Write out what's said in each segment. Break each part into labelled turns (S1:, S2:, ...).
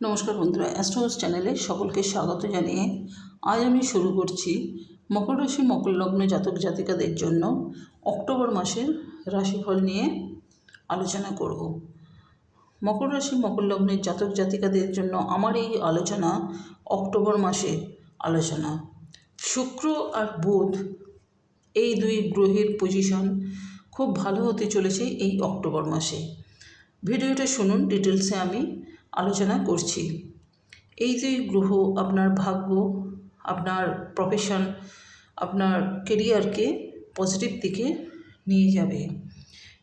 S1: নমস্কার বন্ধুরা অ্যাস্ট্রোস চ্যানেলে সকলকে স্বাগত জানিয়ে আজ আমি শুরু করছি মকর রাশি, মকর লগ্ন জাতক জাতিকাদের জন্য অক্টোবর মাসের রাশিফল নিয়ে আলোচনা করব। মকর রাশি, মকর লগ্নের জাতক জাতিকাদের জন্য আমার এই আলোচনা অক্টোবর মাসের আলোচনা। শুক্র আর বুধ এই দুই গ্রহের পজিশন খুব ভালো হতে চলেছে এই অক্টোবর মাসে। ভিডিওটা শুনুন ডিটেলসে আমি আলোচনা করছি। এই যে গ্রহ, আপনার ভাগ্য, আপনার প্রফেশন আপনার কেরিয়ারকে পজিটিভ দিকে নিয়ে যাবে।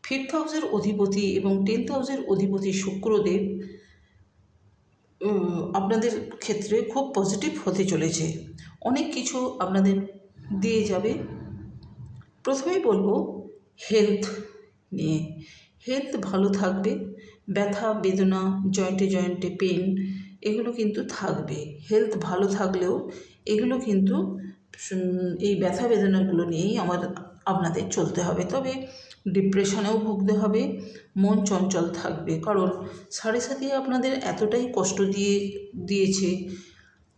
S1: ফিফথ হাউসের অধিপতি এবং টেন্থ হাউসের অধিপতি শুক্রদেব আপনাদের ক্ষেত্রে খুব পজিটিভ হতে চলেছে। অনেক কিছু আপনাদের দিয়ে যাবে। প্রথমেই বলব হেলথ নিয়ে। হেলথ ভালো থাকবে। ব্যথা, বেদনা, জয়েন্টে জয়েন্টে পেন এগুলো কিন্তু থাকবে। হেলথ ভালো থাকলেও এগুলো কিন্তু এই ব্যথা, বেদনাগুলো নিয়েই আমার, আপনাদের চলতে হবে। তবে ডিপ্রেশনেও ভুগতে হবে, মন চঞ্চল থাকবে। কারণ সাড়ে সাথে আপনাদের এতটাই কষ্ট দিয়ে, দিয়েছে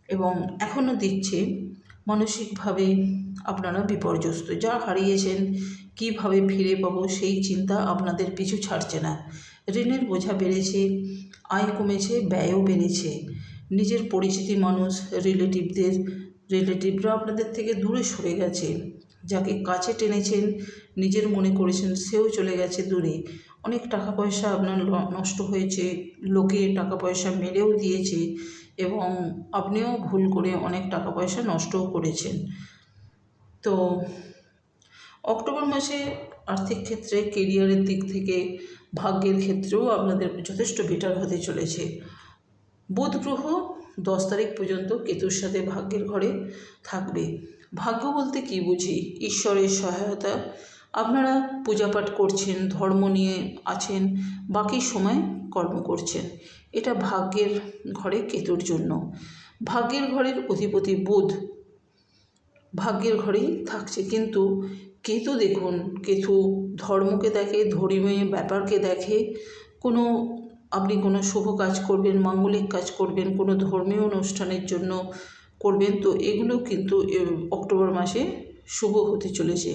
S1: এবং এখনও দিচ্ছে, মানসিকভাবে আপনারা বিপর্যস্ত। যা হারিয়েছেন, কীভাবে ফিরে পাবো সেই চিন্তা আপনাদের পিছু ছাড়ছে না। ঋণের বোঝা বেড়েছে, আয় কমেছে, ব্যয়ও বেড়েছে। নিজের পরিচিতি মানুষ রিলেটিভদের রিলেটিভরা আপনাদের থেকে দূরে সরে গেছে। যাকে কাছে টেনেছেন, নিজের মনে করেছেন সেও চলে গেছে দূরে। অনেক টাকা পয়সা আপনার নষ্ট হয়েছে, লোকে টাকা পয়সা মেরেও দিয়েছে এবং আপনিও ভুল করে অনেক টাকা পয়সা নষ্টও করেছেন। তো, অক্টোবর মাসে আর্থিক ক্ষেত্রে কেরিয়ারের দিক থেকে ভাগ্যের ক্ষেত্রেও আপনাদের যথেষ্ট বেটার হতে চলেছে। বুধ গ্রহ দশ তারিখ পর্যন্ত কেতুর সাথে ভাগ্যের ঘরে থাকবে। ভাগ্য বলতে কি বুঝি? ঈশ্বরের সহায়তা। আপনারা পূজাপাঠ করছেন, ধর্ম নিয়ে আছেন, বাকি সময় কর্ম করছেন। এটা ভাগ্যের ঘরে কেতুর জন্য। ভাগ্যের ঘরের অধিপতি বুধ ভাগ্যের ঘরেই থাকছে। কিন্তু কেতু দেখুন, কেতু ধর্মকে দেখে, ধর্মীয় ব্যাপারকে দেখে, কোনো আপনি কোনো শুভ কাজ করবেন, মাঙ্গলিক কাজ করবেন, কোনো ধর্মীয় অনুষ্ঠানের জন্য করবেন, তো এগুলো কিন্তু অক্টোবর মাসে শুভ হতে চলেছে।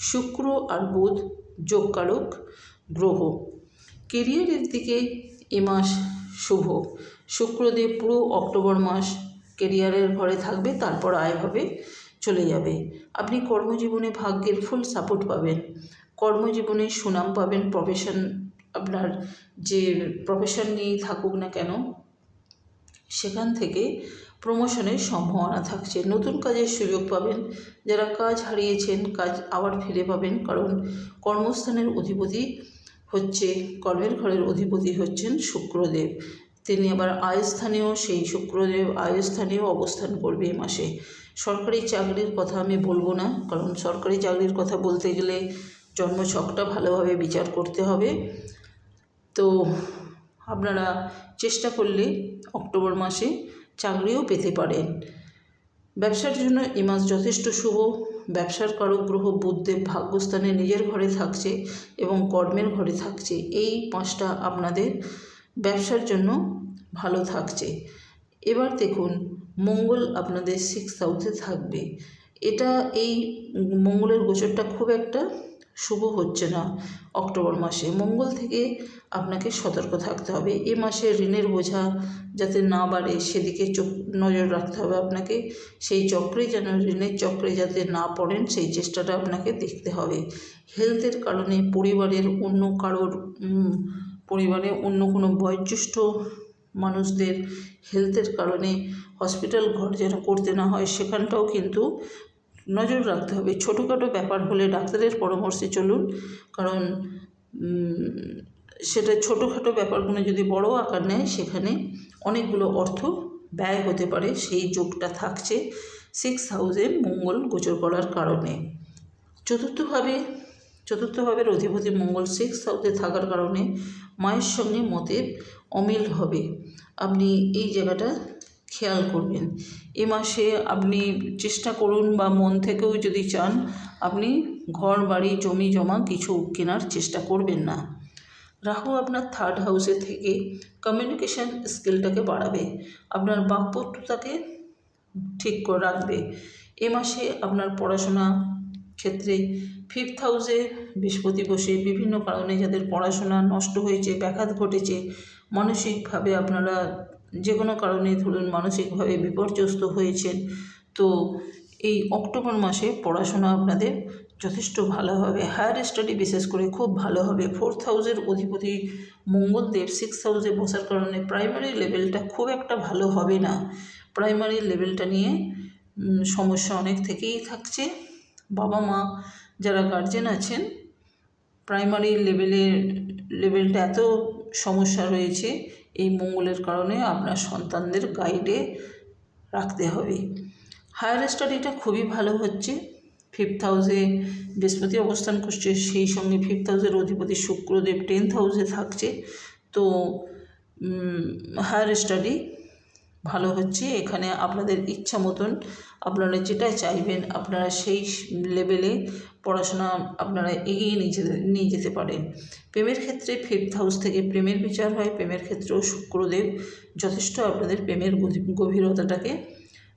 S1: শুক্র আর বুধ যোগকারক গ্রহ। কেরিয়ারের দিকে এ মাস শুভ। শুক্রদেব পুরো অক্টোবর মাস কেরিয়ারের ঘরে থাকবে, তারপর আয় হবে। চলে যাবে। আপনি কর্মজীবনে ভাগ্যের ফুল সাপোর্ট পাবেন। কর্মজীবনে সুনাম পাবেন প্রফেশন আপনার যে প্রফেশন নিয়েই থাকুক না কেন, সেখান থেকে প্রমোশনের সম্ভাবনা থাকছে। নতুন কাজের সুযোগ পাবেন। যারা কাজ হারিয়েছেন, কাজ আবার ফিরে পাবেন। কারণ কর্মস্থানের অধিপতি হচ্ছে, কর্মের ঘরের অধিপতি হচ্ছেন শুক্রদেব। তিনি আবার আয়স্থানেও, সেই শুক্রদেব আয়স্থানেও অবস্থান করবে এ মাসে। সরকারি চাকরির কথা আমি বলব না, কারণ সরকারি চাকরির কথা বলতে গেলে জন্মছকটা ভালোভাবে বিচার করতে হবে। তো আপনারা চেষ্টা করলে অক্টোবর মাসে চাকরিও পেতে পারেন। ব্যবসার জন্য এ মাস যথেষ্ট শুভ। ব্যবসার কারক গ্রহ বুধদেব ভাগ্যস্থানে নিজের ঘরে থাকছে এবং কর্মের ঘরে থাকছে। এই পাঁচটা আপনাদের ব্যবসার জন্য ভালো থাকছে। এবার দেখুন, মঙ্গল আপনাদের সিক্স হাউসে থাকবে। এটা এই মঙ্গলের গোচরটা খুব একটা শুভ হচ্ছে না অক্টোবর মাসে। মঙ্গল থেকে আপনাকে সতর্ক থাকতে হবে। এ মাসে ঋণের বোঝা যাতে না বাড়ে, সেদিকে চোখ, নজর রাখতে হবে আপনাকে। সেই চক্রে যেন ঋণের চক্রে যাতে না পড়েন, সেই চেষ্টাটা আপনাকে দেখতে হবে। হেলথের কারণে পরিবারের অন্য কারোর পরিবারে অন্য কোনো বয়োজ্যেষ্ঠ মানুষদের হেলথের কারণে হসপিটাল ঘর যেন করতে না হয়, সেখানটাও কিন্তু নজর রাখতে হবে। ছোটোখাটো ব্যাপার হলে ডাক্তারের পরামর্শে চলুন, কারণ সেটা ছোটোখাটো ব্যাপারগুলো যদি বড় আকার নেয়, সেখানে অনেকগুলো অর্থ ব্যয় হতে পারে। সেই যোগটা থাকছে সিক্স হাউসে মঙ্গল গোচর করার কারণে। চতুর্থভাবে চতুর্থভাবের অধিপতি মঙ্গল সিক্স হাউসে থাকার কারণে মায়ের সঙ্গে মতের অমিল হবে। আপনি এই জায়গাটা খেয়াল করবেন। এ মাসে আপনি চেষ্টা করুন বা মন থেকেও যদি চান, আপনি ঘর, বাড়ি, জমি, জমা কিছু কেনার চেষ্টা করবেন না। রাহু আপনার থার্ড হাউসে থেকে কমিউনিকেশন স্কিলটাকে বাড়াবে। আপনার বাকপটুতাকে ঠিক করে রাখবে। এ মাসে আপনার পড়াশোনা ক্ষেত্রে ফিফথ হাউসে বৃহস্পতি বসে বিভিন্ন কারণে যাদের পড়াশোনা নষ্ট হয়েছে, ব্যাঘাত ঘটেছে, মানসিকভাবে আপনারা যে কোনো কারণে ধরুন মানসিকভাবে বিপর্যস্ত হয়েছেন, তো এই অক্টোবর মাসে পড়াশোনা আপনাদের যথেষ্ট ভালো হবে। হায়ার স্টাডি বিশেষ করে খুব ভালো হবে। ফোর্থ হাউসের অধিপতি মঙ্গলদেব সিক্স হাউসে বসার কারণে প্রাইমারি লেভেলটা খুব একটা ভালো হবে না। প্রাইমারি লেভেলটা নিয়ে সমস্যা অনেক থেকেই থাকছে। বাবা মা যারা গার্জেন আছেন প্রাইমারি লেভেলের লেভেলটা এত সমস্যা রয়েছে, এই মঙ্গলের কারণে আপনার সন্তানদের গাইডে রাখতে হবে। হায়ার স্টাডিটা খুবই ভালো হচ্ছে ফিফথ হাউসে বৃহস্পতি অবস্থান করছে, সেই সঙ্গে ফিফথ হাউসের অধিপতি শুক্রদেব টেন্থ হাউসে থাকছে, তো হায়ার স্টাডি ভালো হচ্ছে। এখানে আপনাদের ইচ্ছা মতন আপনারা যেটা চাইবেন আপনারা সেই লেভেলে পড়াশোনা আপনারা এগিয়ে নিয়ে যেতে নিয়ে যেতে পারেন। প্রেমের ক্ষেত্রে ফিফথ হাউস থেকে প্রেমের বিচার হয়। প্রেমের ক্ষেত্রেও শুক্রদেব যথেষ্ট আপনাদের প্রেমের গভীরতাটাকে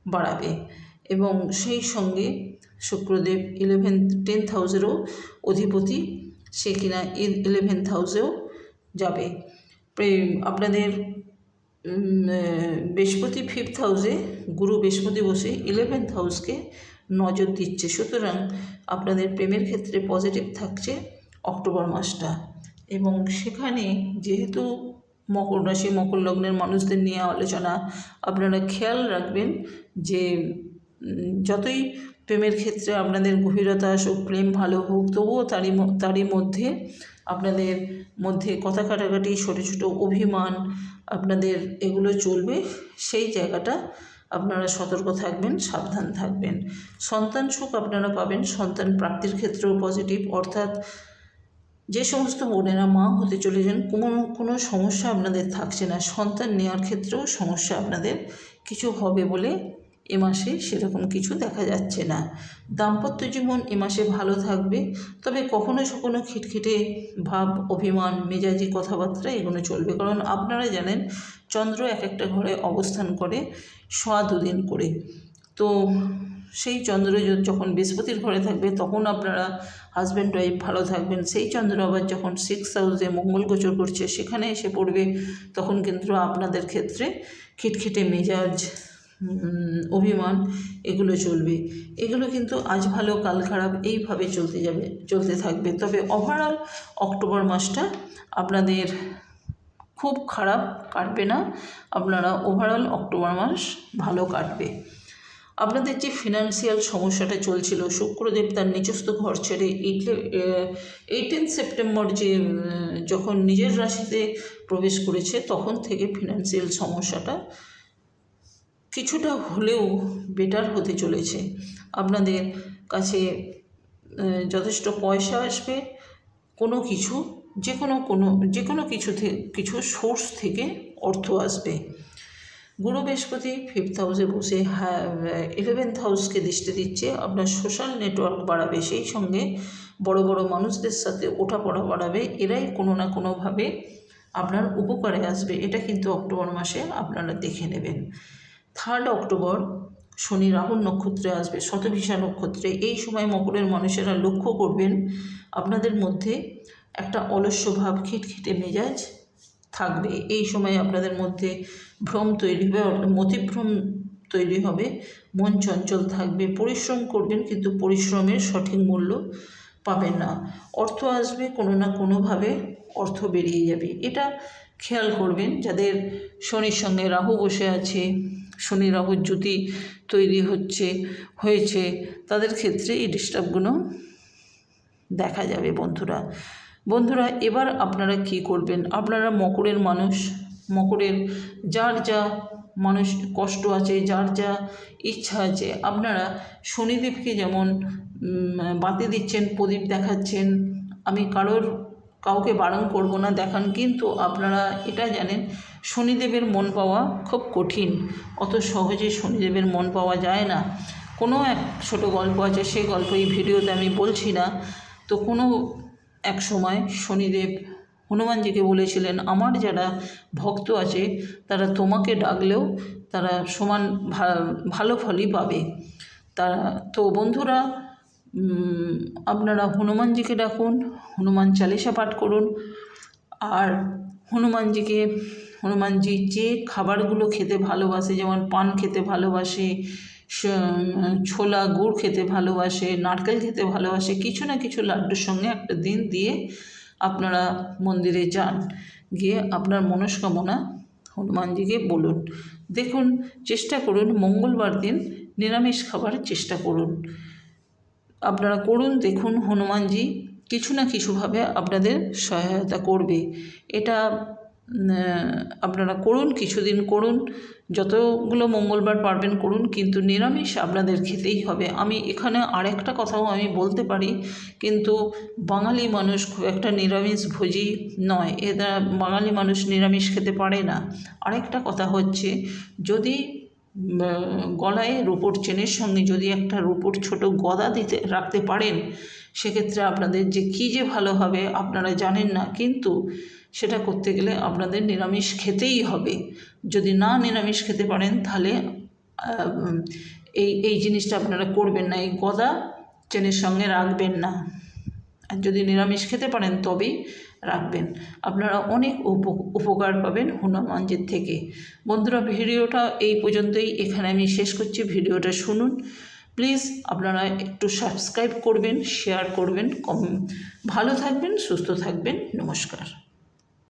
S1: বাড়াবে। এবং সেই সঙ্গে শুক্রদেব ইলেভেন টেন্থ হাউসেরও অধিপতি। সে কিনা ইলেভেন্থ হাউসেও যাবে। প্রে- আপনাদের বৃহস্পতি ফিফথ হাউসে গুরু বৃহস্পতি বসে ইলেভেন্থ হাউসকে নজর দিচ্ছে। সুতরাং আপনাদের প্রেমের ক্ষেত্রে পজিটিভ থাকছে অক্টোবর মাসটা। এবং সেখানে যেহেতু মকর রাশি, মকর লগ্নের মানুষদের নিয়ে আলোচনা, আপনারা খেয়াল রাখবেন যে যতই প্রেমের ক্ষেত্রে আপনাদের গভীরতা আসুক প্রেম ভালো হোক, তবুও তারই তারই মধ্যে আপনাদের মধ্যে কথা কাটাকাটি, ছোটো ছোটো অভিমান আপনাদের এগুলো চলবে, সেই জায়গাটা আপনারা সতর্ক থাকবেন, সাবধান থাকবেন। সন্তান সুখ আপনারা পাবেন, সন্তান প্রাপ্তির ক্ষেত্রেও পজিটিভ অর্থাৎ যে সমস্ত বোনেরা মা হতে চলেছেন, কোনো কোনো সমস্যা আপনাদের থাকছে না। সন্তান নেওয়ার ক্ষেত্রেও সমস্যা আপনাদের কিছু হবে বলে এ মাসে সেরকম কিছু দেখা যাচ্ছে না। দাম্পত্য জীবন এ মাসে ভালো থাকবে, তবে কখনো সখনো খিটখিটে ভাব, অভিমান, মেজাজি কথাবার্তা এগুলো চলবে। কারণ আপনারা জানেন, চন্দ্র এক একটা ঘরে অবস্থান করে সোয়া দুদিন করে। তো সেই চন্দ্র যখন বৃহস্পতির ঘরে থাকবে, তখন আপনারা হাজব্যান্ড ওয়াইফ ভালো থাকবেন। সেই চন্দ্র আবার যখন সিক্স হাউসে মঙ্গল গোচর করছে, সেখানে এসে পড়বে, তখন কিন্তু আপনাদের ক্ষেত্রে খিটখিটে মেজাজ অভিমান, এগুলো চলবে। এগুলো কিন্তু আজ ভালো, কাল খারাপ, এইভাবে চলতে যাবে, চলতে থাকবে। তবে ওভারঅল অক্টোবর মাসটা আপনাদের খুব খারাপ কাটবে না। আপনারা ওভারঅল অক্টোবর মাস ভালো কাটবে। আপনাদের যে ফিনান্সিয়াল সমস্যাটা চলছিল, শুক্রদেব তার নিজস্ব ঘর ছেড়ে এইটিন সেপ্টেম্বর যে যখন নিজের রাশিতে প্রবেশ করেছে, তখন থেকে ফিনান্সিয়াল সমস্যাটা কিছুটা হলেও বেটার হতে চলেছে। আপনাদের কাছে যথেষ্ট পয়সা আসবে। কোনো কিছু যে কোনো কোনো যে কোনো কিছু কিছু সোর্স থেকে অর্থ আসবে। গুরু বৃহস্পতি ফিফথ হাউসে বসে ইলেভেন্থ হাউসকে দৃষ্টি দিচ্ছে। আপনার সোশ্যাল নেটওয়ার্ক বাড়াবে, সেই সঙ্গে বড় বড় মানুষদের সাথে ওঠাপড়া বাড়াবে। এরাই কোনো না কোনোভাবে আপনার উপকারে আসবে। এটা কিন্তু অক্টোবর মাসে আপনারা দেখে নেবেন। থার্ড অক্টোবর শনি, রাহুর নক্ষত্রে আসবে শতভিষা নক্ষত্রে। এই সময় মকরের মানুষেরা লক্ষ্য করবেন, আপনাদের মধ্যে একটা অলস্য ভাব, খিটখিটে মেজাজ থাকবে। এই সময় আপনাদের মধ্যে ভ্রম তৈরি হবে মতিভ্রম তৈরি হবে, মন চঞ্চল থাকবে। পরিশ্রম করবেন, কিন্তু পরিশ্রমের সঠিক মূল্য পাবেন না। অর্থ আসবে, কোনো না কোনোভাবে অর্থ বেরিয়ে যাবে। এটা খেয়াল করবেন, যাদের শনির সঙ্গে রাহু বসে আছে শনি রাহুর জ্যোতি তৈরি হচ্ছে, হয়েছে। তাদের ক্ষেত্রে এই ডিস্টার্বগুলো দেখা যাবে বন্ধুরা। বন্ধুরা, এবার আপনারা কি করবেন? আপনারা মকরের মানুষ, মকরের যার যা মানুষ কষ্ট আছে, যার যা ইচ্ছা আছে, আপনারা শনিদেবকে যেমন বাতি দিচ্ছেন, প্রদীপ দেখাচ্ছেন, আমি কারোর কাউকে বারণ করব না, দেখান কিন্তু আপনারা এটা জানেন, শনিদেবের মন পাওয়া খুব কঠিন। অত সহজে শনিদেবের মন পাওয়া যায় না। কোনো এক ছোটো গল্প আছে, সে গল্প এই ভিডিওতে আমি বলছি না। তো কোনো এক সময় শনিদেব হনুমানজিকে বলেছিলেন, আমার যারা ভক্ত আছে, তারা তোমাকে ডাকলেও তারা সমান ভালো ফলই পাবে। তারা তো বন্ধুরা আপনারা হনুমানজিকে ডাকুন, হনুমান চালিসা পাঠ করুন। আর হনুমানজিকে, হনুমানজি যে খাবারগুলো খেতে ভালোবাসে, যেমন পান খেতে ভালোবাসে ছোলা, গুড় খেতে ভালোবাসে, নারকেল খেতে ভালোবাসে, কিছু না কিছু লাড্ডুর সঙ্গে একটা দিন দিয়ে আপনারা মন্দিরে যান। গিয়ে আপনার মনস্কামনা হনুমানজিকে বলুন। দেখুন, চেষ্টা করুন, মঙ্গলবার দিন নিরামিষ খাবার চেষ্টা করুন। আপনারা করুন, দেখুন, হনুমানজি কিছু না কিছুভাবে আপনাদের সহায়তা করবে। এটা আপনারা করুন, কিছুদিন করুন, যতগুলো মঙ্গলবার পারবেন করুন, কিন্তু নিরামিষ আপনাদের খেতেই হবে। আমি এখানে আরেকটা কথাও আমি বলতে পারি, কিন্তু বাঙালি মানুষ খুব একটা নিরামিষ ভোজী নয়। এরা বাঙালি মানুষ নিরামিষ খেতে পারে না। আরেকটা কথা হচ্ছে, যদি গলায় রূপোর চেনের সঙ্গে যদি একটা রূপোর ছোট গদা দিতে, রাখতে পারেন, সেক্ষেত্রে আপনাদের যে কী যে ভালো হবে আপনারা জানেন না, কিন্তু সেটা করতে গেলে আপনাদের নিরামিষ খেতেই হবে। যদি না নিরামিষ খেতে পারেন, তাহলে এই এই জিনিসটা আপনারা করবেন না, এই গদা চেনের সঙ্গে রাখবেন না। আর যদি নিরামিষ খেতে পারেন, তবেই রাখবেন। আপনারা অনেক উপ- উপকার পাবেন হনুমানজির থেকে। বন্ধুরা, ভিডিওটা এই পর্যন্তই। এখানে আমি শেষ করছি। ভিডিওটা শুনুন। প্লিজ, আপনারা একটু সাবস্ক্রাইব করবেন, শেয়ার করবেন, কম, ভালো থাকবেন, সুস্থ থাকবেন। নমস্কার।